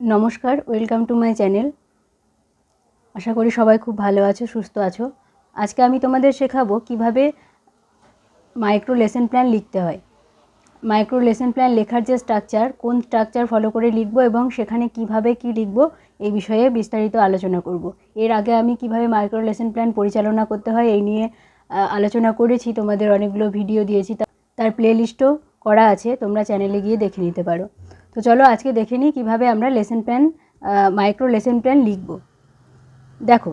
নমস্কার welcome to my channel আশা করি সবাই খুব ভালো আছো, সুস্থ আছো। আজকে আমি তোমাদের শেখাবো কীভাবে মাইক্রো লেসন প্ল্যান লিখতে হয়। মাইক্রো লেসন প্ল্যান লেখার যে স্ট্রাকচার কোন স্ট্রাকচার ফলো করে লিখব এবং সেখানে কীভাবে কি লিখব, এই বিষয়ে বিস্তারিত আলোচনা করব। এর আগে আমি কীভাবে মাইক্রো লেসন প্ল্যান পরিচালনা করতে হয়, এই নিয়ে আলোচনা করেছি, তোমাদের অনেকগুলো ভিডিও দিয়েছি। তার প্লেলিস্টও করা আছে, তোমরা চ্যানেলে গিয়ে দেখে নিতে পারো। তো চলো আজকে দেখে নিই কীভাবে আমরা lesson plan micro lesson plan লিখব। দেখো,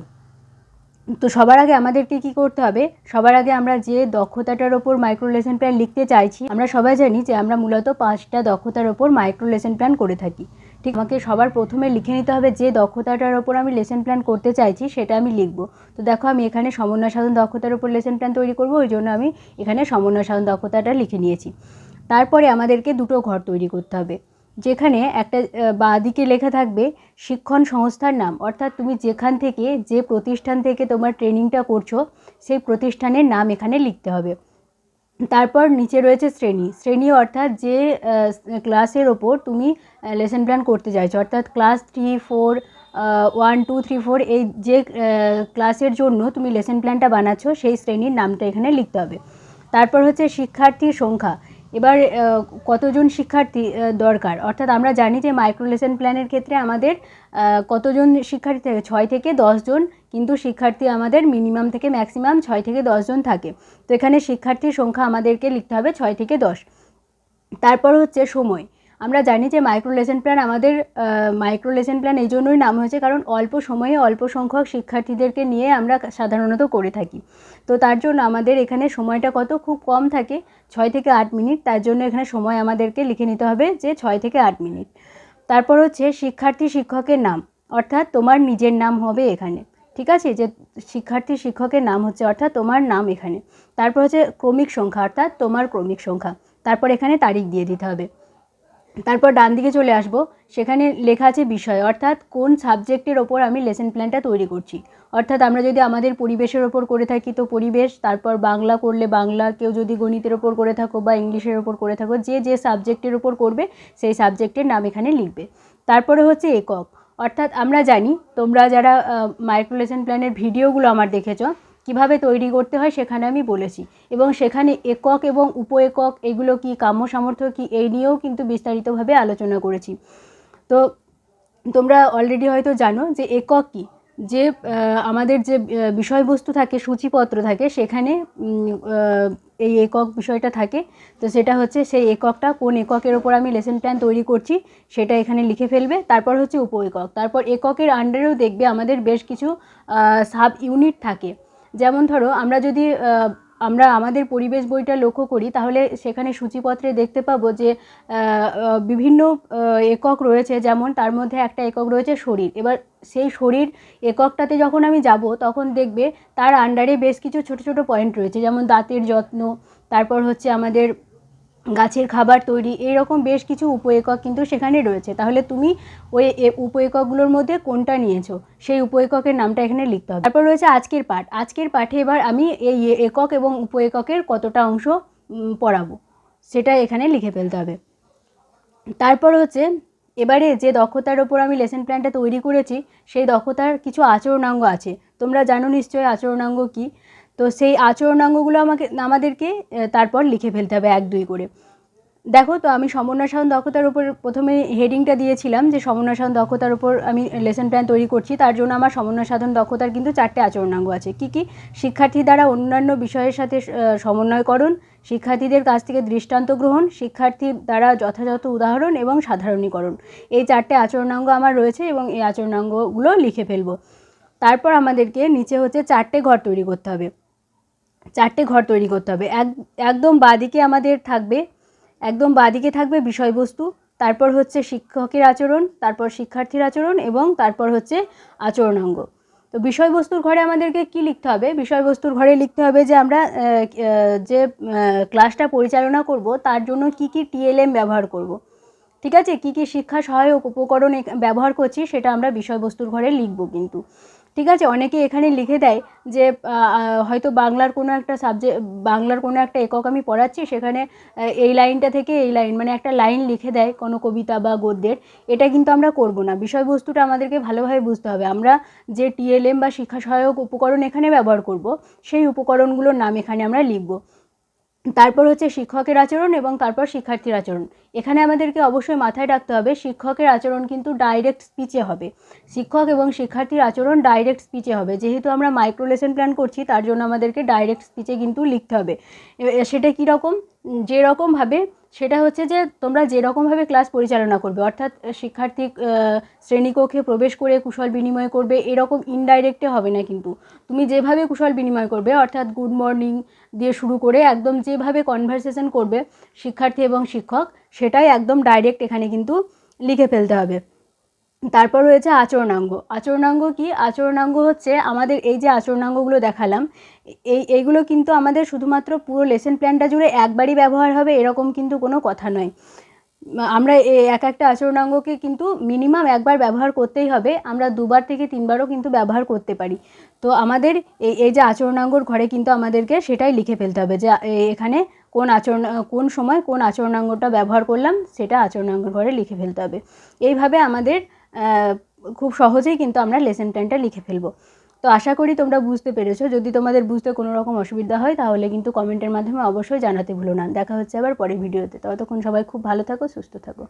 তো সবার আগে আমাদেরকে কি করতে হবে? সবার আগে আমরা যে দক্ষতাটার ওপর মাইক্রো লেসন প্ল্যান লিখতে চাইছি, আমরা সবাই জানি যে আমরা মূলত পাঁচটা দক্ষতার ওপর মাইক্রো লেসন প্ল্যান করে থাকি। ঠিক, আমাকে সবার প্রথমে লিখে নিতে হবে যে দক্ষতাটার ওপর আমি লেসন প্ল্যান করতে চাইছি, সেটা আমি লিখব। তো দেখো, আমি এখানে সমন্বয় সাধন দক্ষতার ওপর লেসন প্ল্যান তৈরি করব, ওই জন্য আমি এখানে সমন্বয় সাধন দক্ষতাটা লিখে নিয়েছি। তারপরে আমাদেরকে দুটো ঘর তৈরি করতে হবে। যেখানে একটা বাঁদিকে লেখা থাকবে শিক্ষণ সংস্থার নাম। অর্থাৎ তুমি যেখান থেকে, যে প্রতিষ্ঠান থেকে তোমার ট্রেনিংটা করছ, সেই প্রতিষ্ঠানের নাম এখানে লিখতে হবে। তারপর নিচে রয়েছে শ্রেণি। শ্রেণি অর্থাৎ যে ক্লাসের ওপর তুমি লেসন প্ল্যান করতে চাইছো, অর্থাৎ class three four one two three four এই যে ক্লাসের জন্য তুমি লেসন প্ল্যানটা বানাচ্ছো, সেই শ্রেণির নামটা এখানে লিখতে হবে। তারপর হচ্ছে শিক্ষার্থীর সংখ্যা। এবার কতজন শিক্ষার্থী দরকার? অর্থাৎ আমরা জানি যে মাইক্রো লেসন প্ল্যানের ক্ষেত্রে আমাদের কতজন শিক্ষার্থী থাকে? ছয় থেকে দশজন কিন্তু শিক্ষার্থী আমাদের মিনিমাম থেকে ম্যাক্সিমাম ছয় থেকে দশজন থাকে। তো এখানে শিক্ষার্থীর সংখ্যা আমাদেরকে লিখতে হবে ছয় থেকে দশ। তারপর হচ্ছে সময়। আমরা জানি যে মাইক্রো লেসন প্ল্যান আমাদের মাইক্রো লেসন প্ল্যান এই জন্যই নাম হয়েছে কারণ অল্প সময়ে অল্প সংখ্যক শিক্ষার্থীদেরকে নিয়ে আমরা সাধারণত করে থাকি। তো তার জন্য আমাদের এখানে সময়টা কত? খুব কম থাকে, ছয় থেকে আট মিনিট। তার জন্য এখানে সময় আমাদেরকে লিখে নিতে হবে যে ছয় থেকে আট মিনিট। তারপর হচ্ছে শিক্ষার্থী শিক্ষকের নাম, অর্থাৎ তোমার নিজের নাম হবে এখানে। ঠিক আছে? যে শিক্ষার্থী শিক্ষকের নাম হচ্ছে, অর্থাৎ তোমার নাম এখানে। তারপর হচ্ছে ক্রমিক সংখ্যা, অর্থাৎ তোমার ক্রমিক সংখ্যা। তারপর এখানে তারিখ দিয়ে দিতে হবে। তারপর ডান দিকে চলে আসব। সেখানে লেখা আছে বিষয়, অর্থাৎ কোন সাবজেক্টের ওপর আমি লেসন প্ল্যানটা তৈরি করছি। অর্থাৎ আমরা যদি আমাদের পরিবেশের ওপর করে থাকি, তো পরিবেশ, তারপর বাংলা করলে বাংলা, কেউ যদি গণিতের ওপর করে থাকো বা ইংলিশের ওপর করে থাকো, যে যে সাবজেক্টের ওপর করবে, সেই সাবজেক্টের নাম এখানে লিখবে। তারপরে হচ্ছে একক। অর্থাৎ আমরা জানি, তোমরা যারা মাইক্রো লেসন প্ল্যানের ভিডিওগুলো আমার দেখেছ কীভাবে তৈরি করতে হয় সেখানে আমি বলেছি। এবং সেখানে একক এবং উপ একক এগুলো কি, কাম্য সামর্থ্য কি, এই নিয়েও কিন্তু বিস্তারিতভাবে আলোচনা করেছি। তো তোমরা অলরেডি হয়তো জানো যে একক কি? যে আমাদের যে বিষয়বস্তু থাকে, সূচিপত্র থাকে, সেখানে এই একক বিষয়টা থাকে। তো সেটা হচ্ছে সেই এককটা, কোন এককের ওপর আমি লেসন প্ল্যান তৈরি করছি, সেটা এখানে লিখে ফেলবে। তারপর হচ্ছে উপ একক তারপর এককের আন্ডারেও দেখবে আমাদের বেশ কিছু সাব ইউনিট থাকে। যেমন ধরো, আমরা যদি আমরা আমাদের পরিবেশ বইটা লক্ষ্য করি, তাহলে সেখানে সূচিপত্রে দেখতে পাবো যে বিভিন্ন একক রয়েছে। যেমন তার মধ্যে একটা একক রয়েছে শরীর। এবার সেই শরীর এককটাতে যখন আমি যাব, তখন দেখবে তার আন্ডারে বেশ কিছু ছোট ছোট পয়েন্ট রয়েছে। যেমন দাঁতের যত্ন, তারপর হচ্ছে আমাদের গাছের খাবার তৈরি এইরকম বেশ কিছু উপ একক কিন্তু সেখানে রয়েছে। তাহলে তুমি ওই উপ এককগুলোর মধ্যে কোনটা নিয়েছো? সেই উপ এককের নামটা এখানে লিখতে হবে। তারপর রয়েছে আজকের পাঠ। আজকের পাঠে এবার আমি এই একক এবং উপ এককের কতটা অংশ পড়াবো, সেটা এখানে লিখে ফেলতে হবে। তারপর হচ্ছে, এবারে যে দক্ষতার ওপর আমি লেসন প্ল্যানটা তৈরি করেছি, সেই দক্ষতার কিছু আচরণাঙ্গ আছে। তোমরা জানো নিশ্চয়ই আচরণাঙ্গ কি? তো সেই আচরণাঙ্গগুলো আমাকে, আমাদেরকে তারপর লিখে ফেলতে হবে এক, দুই করে। দেখো, তো আমি সমন্বয় সাধন দক্ষতার উপর প্রথমে হেডিংটা দিয়েছিলাম যে সমন্বয় সাধন দক্ষতার উপর আমি লেসন প্ল্যান তৈরি করছি। তার জন্য আমার সমন্বয় সাধন দক্ষতার কিন্তু চারটে আচরণাঙ্গ আছে। কি কি? শিক্ষার্থী দ্বারা অন্যান্য বিষয়ের সাথে সমন্বয়করণ, শিক্ষার্থীদের কাছ থেকে দৃষ্টান্ত গ্রহণ, শিক্ষার্থী দ্বারা যথাযথ উদাহরণ এবং সাধারণীকরণ। এই চারটে আচরণাঙ্গ আমার রয়েছে এবং এই আচরণাঙ্গগুলো লিখে ফেলব। তারপর আমাদেরকে নিচে হচ্ছে চারটে ঘর তৈরি করতে হবে। চারটে ঘর তৈরি করতে হবে। এক, একদম বাদিকে আমাদের থাকবে, একদম বাদিকে থাকবে বিষয়বস্তু, তারপর হচ্ছে শিক্ষকের আচরণ, তারপর শিক্ষার্থীর আচরণ এবং তারপর হচ্ছে আচরণাঙ্গ। তো বিষয়বস্তুর ঘরে আমাদেরকে কি লিখতে হবে? বিষয়বস্তুর ঘরে লিখতে হবে যে আমরা যে ক্লাসটা পরিচালনা করব, তার জন্য কি কি টিএলএম ব্যবহার করব। ঠিক আছে? কি কি শিক্ষা সহায়ক উপকরণ ব্যবহার করছি, সেটা আমরা বিষয়বস্তুর ঘরে লিখব কিন্তু। ঠিক আছে, অনেকে এখানে লিখে দেয় যে হয়তো বাংলার কোনো একটা সাবজেক্ট বাংলার কোনো একটা একক আমি পড়াচ্ছি, সেখানে এই লাইনটা থেকে এই লাইন মানে একটা লাইন লিখে দেয় কোনো কবিতা বা গদ্যের। এটা কিন্তু আমরা করব না। বিষয়বস্তুটা আমাদেরকে ভালোভাবে বুঝতে হবে। আমরা যে টিএলএম বা শিক্ষা সহায়ক উপকরণ এখানে ব্যবহার করব, সেই উপকরণগুলোর নাম এখানে আমরা লিখব। তারপর হচ্ছে শিক্ষকের আচরণ এবং তারপর শিক্ষার্থীর আচরণ। এখানে আমাদেরকে অবশ্যই মাথায় রাখতে হবে, শিক্ষকের আচরণ কিন্তু ডাইরেক্ট স্পিচে হবে। শিক্ষক এবং শিক্ষার্থীর আচরণ ডাইরেক্ট স্পিচে হবে। যেহেতু আমরা মাইক্রো লেসন প্ল্যান করছি, তার জন্য আমাদেরকে ডাইরেক্ট স্পিচে কিন্তু লিখতে হবে। সেটা কীরকম যেরকমভাবে সেটা হচ্ছে যে তোমরা যেরকমভাবে ক্লাস পরিচালনা করবে, অর্থাৎ শিক্ষার্থী শ্রেণীকক্ষে প্রবেশ করে কুশল বিনিময় করবে, এরকম ইনডাইরেক্টে হবে না কিন্তু। তুমি যেভাবে কুশল বিনিময় করবে, অর্থাৎ গুড মর্নিং দিয়ে শুরু করে একদম যেভাবে কনভারসেশন করবে শিক্ষার্থী এবং শিক্ষক, সেটাই একদম ডাইরেক্ট এখানে কিন্তু লিখে ফেলতে হবে। তারপর রয়েছে আচরণাঙ্গ। আচরণাঙ্গ কি? আচরণাঙ্গ হচ্ছে আমাদের এই যে আচরণাঙ্গগুলো দেখালাম, এই, এইগুলো কিন্তু আমাদের শুধুমাত্র পুরো লেসন প্ল্যানটা জুড়ে একবারই ব্যবহার হবে, এরকম কিন্তু কোনো কথা নয়। আমরা এক একটা আচরণাঙ্গকে কিন্তু মিনিমাম একবার ব্যবহার করতেই হবে, আমরা দুবার থেকে তিনবারও কিন্তু ব্যবহার করতে পারি। তো আমাদের এই এই যে আচরণাঙ্গর ঘরে কিন্তু আমাদেরকে সেটাই লিখে ফেলতে হবে যে এখানে কোন আচরণ, কোন সময় কোন আচরণাঙ্গটা ব্যবহার করলাম, সেটা আচরণাঙ্গর ঘরে লিখে ফেলতে হবে। এইভাবে আমাদের খুব সহজেই কিন্তু আমরা লেসেন প্ল্যানটা লিখে ফেলব। তো আশা করি তোমরা বুঝতে পেরেছ। যদি তোমাদের বুঝতে কোনো রকম অসুবিধা হয়, তাহলে কিন্তু কমেন্টের মাধ্যমে অবশ্যই জানাতে ভুলো না। দেখা হচ্ছে আবার পরের ভিডিওতে ততক্ষণ সবাই খুব ভালো থাকো, সুস্থ থাকো।